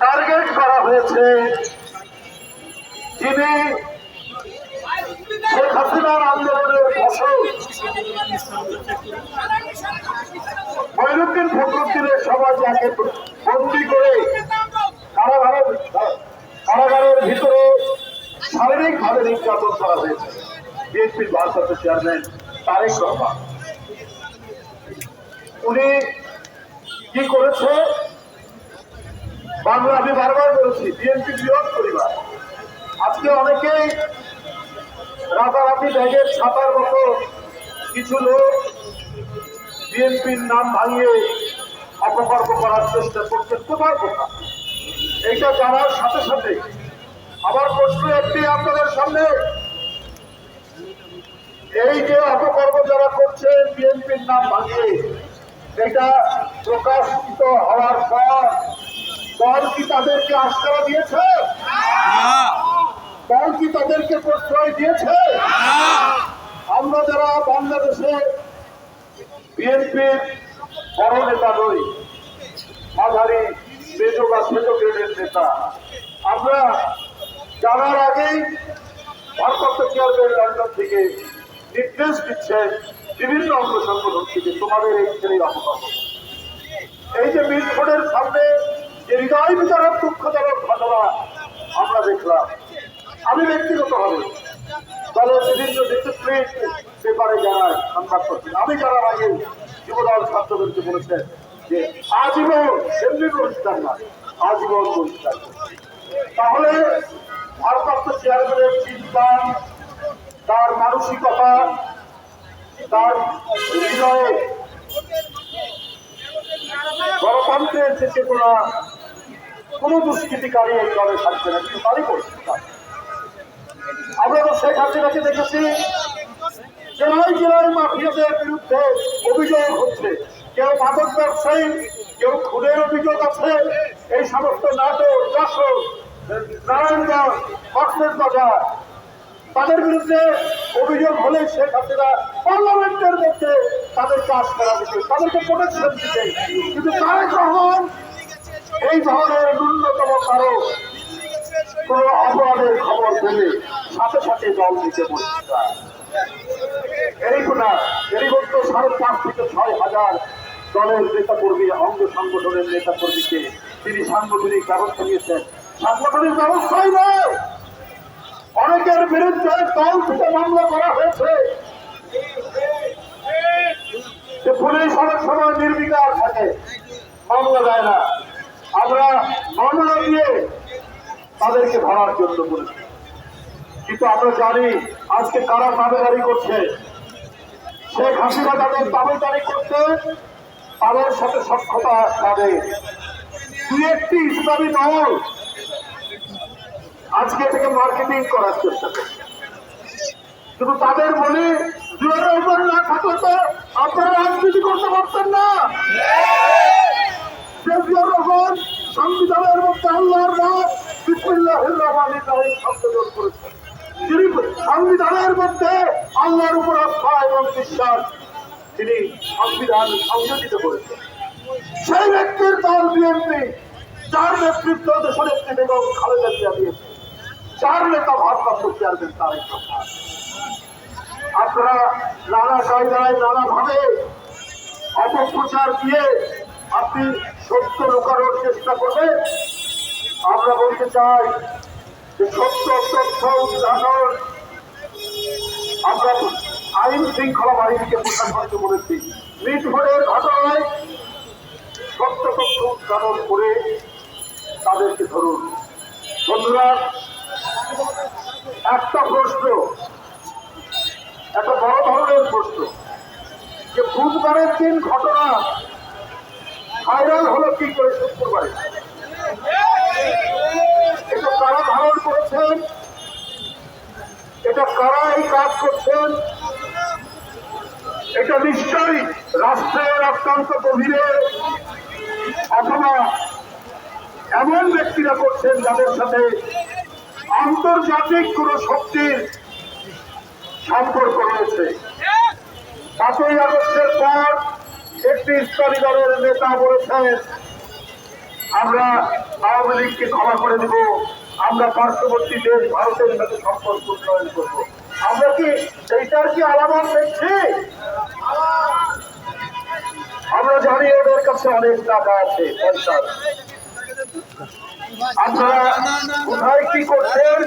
Target করা হয়েছে। যিনি শেখ হাসিনার আন্দোলনের ফখরুদ্দিনের যাকে বন্দি করে কারাগারের কারাগারের ভিতরে শারীরিকভাবে নির্যাতন করা হয়েছে। বিএনপির ভারপ্রাপ্ত চেয়ারম্যান তারেক রহমান। উনি কি করেছে? বাংলা আমি বারবার বলেছি বিএনপি বৃহৎ পরিবার। আজকে অনেকেই রাতারাতি ব্যাগের ছাতার মতো কিছু লোক বিএনপির নাম ভাঙিয়ে অপকর্ম করার চেষ্টা করছেন কোথায় কোথা এইটা জানার সাথে সাথে আমার প্রশ্ন একটি আপনাদের সামনে। এই যে অপকর্ম যারা করছেন বিএনপির নাম ভাঙিয়ে, এটা প্রকাশিত হওয়ার পর দল কি তাদেরকে আশ্রয় দিয়েছে? দল কি তাদেরকে প্রশ্রয় দিয়েছে? আমরা যারা বাংলাদেশে বিএনপির বড় নেতা নই মাঝারি মেজো বা ছোট গ্রেডের নেতা আমরা জানার আগেই ভারপ্রাপ্ত চেয়ারম্যান লন্ডন থেকে নির্দেশ দিচ্ছেন বিভিন্ন অঙ্গ সংগঠন থেকে তোমাদের এই ছেলে অপকর্ম এই যে মিলফোর্ডের সামনে যে হৃদয় বিতরক দুঃখজনক ঘটনা আমরা দেখলাম। আমি ব্যক্তিগতভাবে দলের বিভিন্ন ডিসিপ্লিন ব্যাপারে জানাই, সংবাদ করছি আমি জানার আগে যুবদল ছাত্রদেরকে বলেছেন যে, আজীবন এমনি বহিষ্কার না আজীবন বহিষ্কার তাহলে ভারপ্রাপ্ত চেয়ারম্যানের চিন্তা, তার মানসিকতা, তার হৃদয়ে গণতন্ত্রের যে চেতনা কোনো দুষ্কৃতিকারী এই দলে থাকবে না, কিন্তু তারই পরিস্থিতি। আমরা তো শেখ হাসিনাকে দেখেছি, জেলায় জেলায় মাফিয়াদের বিরুদ্ধে অভিযোগ হচ্ছে। কেউ মাদক ব্যবসায়ী, কেউ খুনের অভিযোগ আছে। এই সমস্ত নাটক, যশোর, নারায়ণগঞ্জ বাজার, তাদের বিরুদ্ধে অভিযোগ হলে শেখ হাসিনা পার্লামেন্টের মধ্যে তাদের কাজ করা দিতে তাদেরকে প্রোটেকশন দিতে। কিন্তু তারেক রহমান এই ধরনের ন্যূনতম কারও কোন অপরাধের খবর পেলে সাথে সাথে দল দিতে সাড়ে পাঁচ থেকে ছয় হাজার নেতা নেতা তিনি অনেকের বিরুদ্ধে দল থেকে মামলা করা হয়েছে। পুলিশ অনেক সময় নির্বিকার থাকে, মামলা দেয় না। আমরা মামলা দিয়ে তাদেরকে ধরার জন্য বলেছি। কিন্তু আমরা জানি আজকে কারা দাবেদারি করছে। শেখ হাসিনা তাদের দাবেদারি করতে তাদের সাথে সক্ষতা তাদের দুই একটি ইসলামী দল আজকে থেকে মার্কেটিং করার চেষ্টা করছে। শুধু তাদের মনে জুয়ারের উপর না থাকলে তো আপনারা রাজনীতি করতে পারতেন না। জিয়াউর রহমান, সংবিধানের মধ্যে আল্লাহর নাম বিসমিল্লাহির রহমানির রহিম শব্দ করেছেন। তিনি সংবিধানের মধ্যে আল্লাহর উপর আস্থা এবং বিশ্বাস তিনি সংবিধান সংযোজিত করেছেন। সেই ব্যক্তির দল বিএনপি, যার নেতৃত্ব দেশনেত্রী বেগম খালেদা জিয়া দিয়েছে চার নেতা ভারপ্রাপ্ত চেয়ারম্যান তারেক রহমান। আপনারা নানা কায়দায়, নানাভাবে অপপ্রচার দিয়ে আপনি সত্য লুকানোর চেষ্টা করবেন। আমরা বলতে চাই যে সত্য, তথ্য উদ্ঘাটন আমরা আইন শৃঙ্খলা বাহিনীকে প্রকাশ করতে বলেছি। ঘটনায় সত্য, তথ্য উদ্ঘাটন করে তাদেরকে ধরুন। বন্ধুরা, একটা প্রশ্ন, একটা বড় ধরনের প্রশ্ন যে বুধবারের দিন ঘটনা ভাইরাল হলো কি করে শুক্রবারে? এটা কারা ধারণ করেছেন? এটা কারা এই কাজ করছেন? এটা নিশ্চয়ই রাষ্ট্রের অত্যন্ত গভীরে অথবা এমন ব্যক্তিরা করছেন যাদের সাথে আন্তর্জাতিক কোন শক্তির সম্পর্ক রয়েছে। পাঁচই আগস্টের পর একটি ইসলামী দলের নেতা বলেছেন, আমরা আওয়ামী লীগকে ক্ষমা করে দেব। আমরা পার্শ্ববর্তী দেশ ভারতের সাথে সম্পর্ক উন্নয়ন করব। আমরা কি এইটার কি আলামত দেখছি? আমরা জানি ওদের কাছে অনেক টাকা আছে, পয়সা আপনারা কোথায় কি করছেন?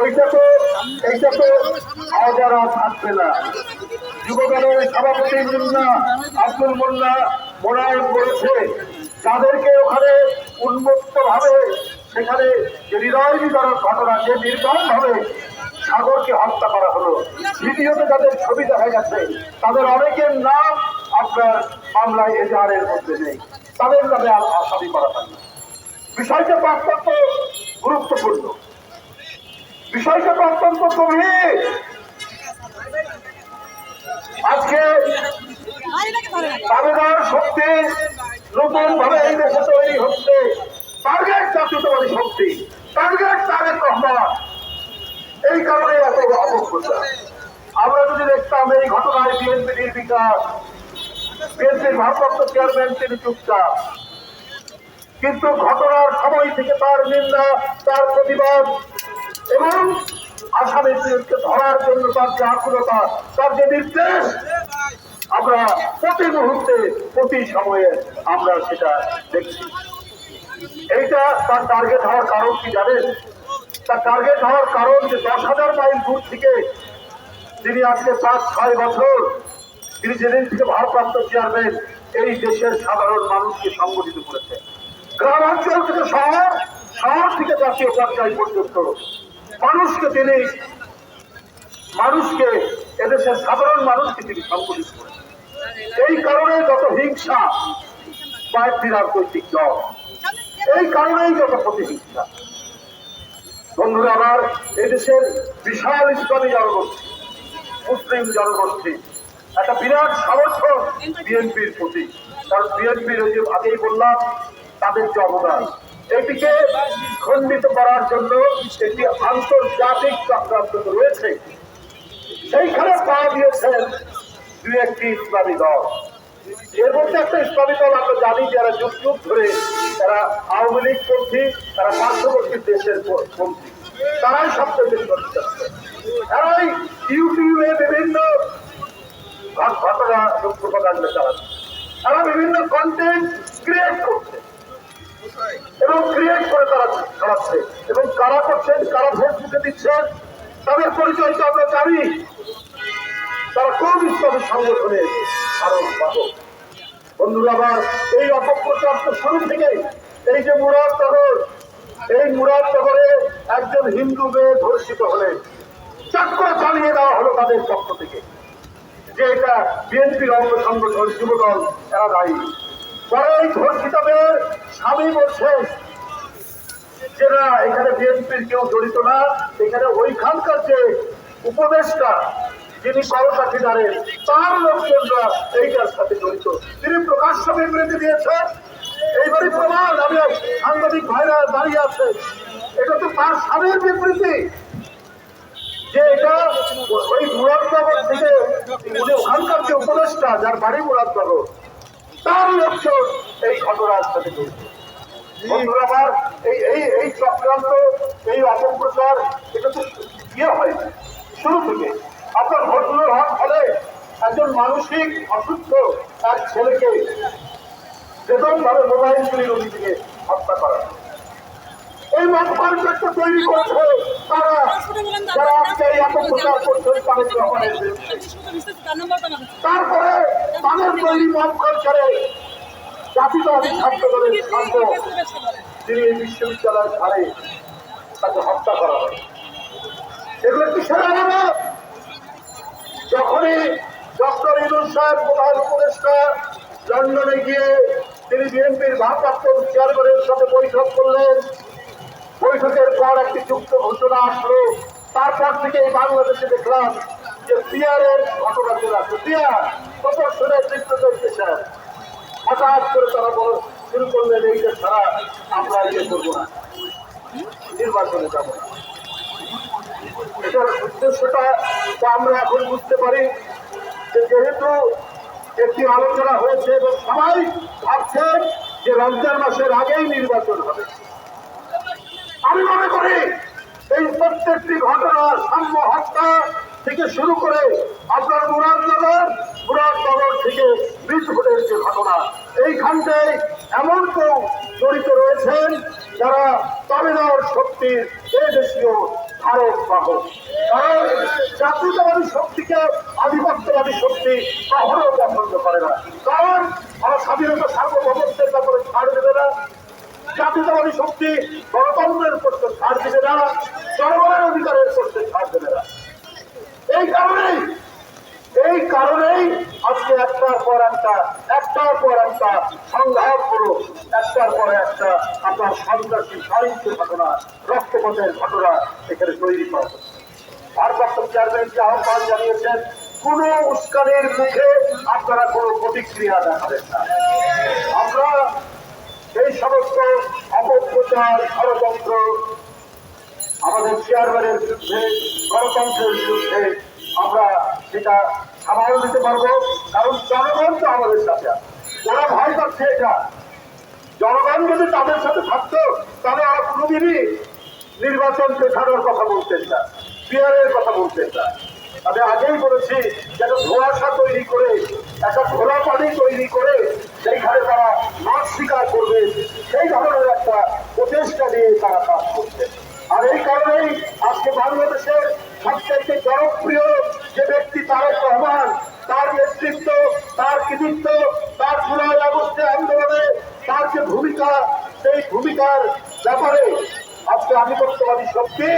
ওইটা তো এইটা তো আজারা থাকবে না। যুবদলের সভাপতি মুন্না আব্দুল মোল্লা মোনায়েম করেছে তাদেরকে ওখানে উন্মুক্ত ভাবে সেখানে হৃদয় বিদারক ঘটনা, যে নির্দয় ভাবে সাগরকে হত্যা করা হলো ভিডিওতে যাদের ছবি দেখা গেছে, তাদের অনেকের নাম আপনার মামলায় এজাহারের মধ্যে নেই। তাদের নামে আসামি করা হয়নি বিষয়টা অত্যন্ত গুরুত্বপূর্ণ। বিষয়টা অত্যন্ত গভীর। আজকে দাবিদার শক্তি নতুন ভাবে এই দেশে তৈরি হচ্ছে। টার্গেট জাতীয়তাবাদী শক্তি। টার্গেট তারেক রহমান এই কারণে এত অবজ্ঞতা আমরা যদি দেখতাম এই ঘটনায় বিএনপি নির্বিকার বিএনপির ভারপ্রাপ্ত চেয়ারম্যান তিনি চুপচাপ। কিন্তু ঘটনার সময় থেকে তার নিন্দা, তার প্রতিবাদ এবং আসামিদেরকে ধরার জন্য তার যে আকুলতা, তার যে নির্দেশ, আমরা প্রতি মুহূর্তে, প্রতি সময়ে আমরা সেটা দেখছি। এইটা তার টার্গেট হওয়ার কারণ কি জানেন? তার টার্গেট হওয়ার কারণ যে দশ হাজার মাইল দূর থেকে তিনি আজকে পাঁচ, ছয় বছর তিনি যেদিন থেকে ভারপ্রাপ্ত চেয়ারম্যান এই দেশের সাধারণ মানুষকে সংগঠিত করেছেন। গ্রামাঞ্চল থেকে শহর শহর থেকে জাতীয় পর্যায় পর্যন্ত মানুষকে তিনি, মানুষকে এদেশের সাধারণ মানুষকে তিনি সংগঠিত করেছেন। এই কারণে যত হিংসা বা একটি রাজনৈতিক দল এই কারণেই যত প্রতিহিংসা। বন্ধুরা আমার, এদেশের বিশাল ইসলামী জনগোষ্ঠী, মুসলিম জনগোষ্ঠী, একটা বিরাট সমর্থন বিএনপির প্রতি। কারণ বিএনপির ওই যে আগেই বললাম তাদের যে অবদান। এটিকে খণ্ডিত করার জন্য একটি আন্তর্জাতিক চক্রান্ত রয়েছে। সেইখানে পা দিয়েছেন দুই একটি ইসলামী দল। এর মধ্যে একটা ইসলামী দল আমরা জানি যারা যুগ যুগ ধরে তারা আওয়ামী লীগ পন্থী, তারা পার্শ্ববর্তী দেশের পন্থী। তারাই সবচেয়ে তারাই ইউটিউবে বিভিন্ন ঘটনা চালাচ্ছে তারা। বিভিন্ন কন্টেন্ট ক্রিয়েট করছে এবং করে করছেন, কারা ফেসবুকে দিচ্ছেন, তাদের পরিচয় তো আমরা জানি। তারা কোন ইসলামী ভারত বাহক বন্ধুরা, আবার এই অপপ্রচার তো শুরু থেকে। এই যে মুরাদনগর এই মুরাদনগরে একজন হিন্দু মেয়ে ধর্ষিত হলেন। চাক করে চালিয়ে দেওয়া হলো তাদের পক্ষ থেকে। যে এটা বিএনপির অঙ্গ সংগঠন, যুবদল, এরা দায়ী। পরে এই ধর্ষিত মেয়ের স্বামী বলছেন যে এখানে বিএনপির কেউ জড়িত না, এখানে ওইখানকার যে উপদেষ্টা যিনি কলকাঠিদারের তার লোকজনরা এইটার সাথে জড়িত। তিনি প্রকাশ্য বিবৃতি দিয়েছেন। এইবারই প্রমাণ, আমি সাংবাদিক ভাইরা দাঁড়িয়ে আছে। এটা তো তার স্বামীর বিবৃতি। যে এটা ওই মুরাদনগর থেকে উনি ওখানকার যে উপদেষ্টা, যার বাড়ি মুরাদনগর তার লোকজন এই ঘটনার সাথে জড়িত। বন্ধুরা আমার এই এই এই চক্রান্ত এই অপপ্রচার এটা তো ইয়ে শুরু থেকে। আপনার ভোটগুলোর হক ফলে একজন মানসিক অসুস্থ এক ছেলেকে বেতন মোবাইল চুরির অভিযোগে হত্যা করা এই মতপার্থক্য তৈরি করেছে তারা যারা আজকে এই অপপ্রচার করছেন তাদের তারপরে তাদের তৈরি মত কালচারে উপদেষ্টা লন্ডনে গিয়ে তিনি বিএনপির ভারপ্রাপ্ত চেয়ারম্যানের সাথে বৈঠক করলেন, বৈঠকের পর একটি যুক্ত ঘোষণা আসলো। তারপর থেকে এই বাংলাদেশে দেখলাম যে পিয়ারের ঘটনা চলে আসছে। পিয়ার প্রদর্শনের চিত্র স্যার হঠাৎ করে তারা বল, শুরু করলেন এইটা ছাড়া আমরা ইয়ে করব না। নির্বাচনে যাব না। এটার উদ্দেশ্যটা আমরা এখন বুঝতে পারি যে যেহেতু একটি আলোচনা হয়েছে এবং সবাই ভাবছেন যে রমজান মাসের আগেই নির্বাচন হবে। আমি মনে করি এই প্রত্যেকটি ঘটনা সাম্য হত্যা থেকে শুরু করে আপনার মুরাদনগর মুরাদনগর থেকে মিটফুটের যে ঘটনা এইখানটায় এমন কেউ জড়িত রয়েছেন যারা তামিলনাড়ুর শক্তির এদেশীয় ভারত বাহক। কারণ জাতীয়তাবাদী শক্তিকে আধিপত্যবাদী শক্তি কখনো পছন্দ করে না। কারণ আমার স্বাধীনতা সার্বভৌমত্বের ব্যাপারে ছাড় দেবে না। জাতীয়তাবাদী শক্তি গণতন্ত্রের করতে ছাড় দিবে না। জনগণের অধিকারের করতে ছাড় দেবে না। এই কারণেই এই কারণেই আজকে একটার পর একটা, একটার পর একটা সংঘাত করো একটার পর একটা আপনার সন্ত্রাসী সহিংস ঘটনা, রক্তপথের ঘটনা এখানে তৈরি করা। ভারপ্রাপ্ত চেয়ারম্যান যে আহ্বান জানিয়েছেন, কোন উস্কানির মুখে আপনারা কোনো প্রতিক্রিয়া দেখাবেন না আমরা এই সমস্ত অপপ্রচার, ষড়যন্ত্র, আমাদের চেয়ারম্যানের বিরুদ্ধে, গণতন্ত্রের বিরুদ্ধে আমরা সেটা সামাল দিতে পারব, কারণ জনগণ তো আমাদের সাথে আছে। ওরা ভয় পাচ্ছে এটা। জনগণ যদি তাদের সাথে থাকতো, তাহলে ওরা কোনোদিনই নির্বাচন পেছানোর কথা বলতেন না বিহারের কথা বলতেন না। আমি আগেই বলেছি, যেন ধোঁয়াশা তৈরি করে, একটা ঘোলা পানি তৈরি করে, সেইখানে তারা মাছ শিকার করবে, সেই ধরনের একটা প্রচেষ্টা নিয়ে তারা কাজ করছে আর এই কারণেই আজকে বাংলাদেশের সবচেয়ে জনপ্রিয় যে ব্যক্তি, তারেক রহমান, তার নেতৃত্ব, তার কৃতিত্ব, তার জুলাই আগস্টে আন্দোলনে তার যে ভূমিকা, সেই ভূমিকার ব্যাপারে আজকে আধিপত্যবাদী শক্তি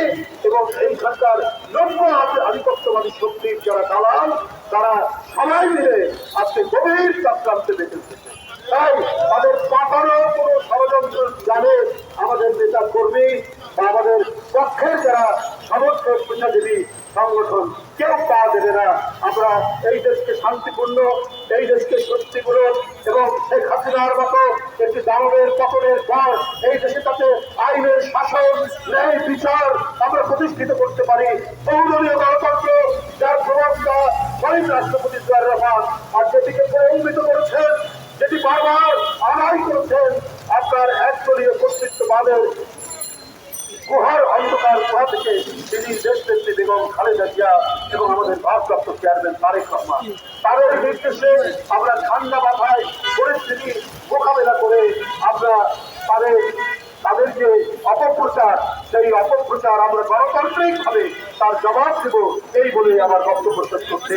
এবং এইখানকার নব্য আধিপত্যবাদী শক্তির যারা দালাল, তারা সবাই মিলে আজকে গভীর চক্রান্তে বেঁচেছে তাই তাদের পাঠানো কোনো ষড়যন্ত্র জানে আমাদের নেতা কর্মী বা আমাদের পক্ষের যারা সমর্থক পেশাজীবী সংগঠন, কেউ পা দেবে না। আমরা এই দেশকে শান্তিপূর্ণ, এই দেশকে শক্তিপূরণ এবং শেখ হাসিনার মতো একটি দানবের পতনের পর এই দেশে তাতে আইনের শাসন, ন্যায় বিচার আমরা প্রতিষ্ঠিত করতে পারি। বহুদলীয় গণতন্ত্র, যার প্রবক্তা শহীদ রাষ্ট্রপতি জিয়াউর রহমান আর যেটিকে প্রলম্বিত করেছেন যেটি বারবার আড়াই করেছেন আপনার একদলীয় কর্তৃত্ববাদের গুহার অন্ধকার গুহা থেকে তিনি দেশ নেত্রী বেগম খালেদা জিয়া এবং আমাদের ভারপ্রাপ্ত চেয়ারম্যান তারেক রহমান। তাদের নির্দেশে আমরা ঠান্ডা মাথায় পরিস্থিতি মোকাবেলা করে আমরা তাদের তাদের যে অপপ্রচার সেই অপপ্রচার আমরা গণতান্ত্রিক ভাবে তার জবাব দেব, এই বলে আমার বক্তব্য শেষ করছি।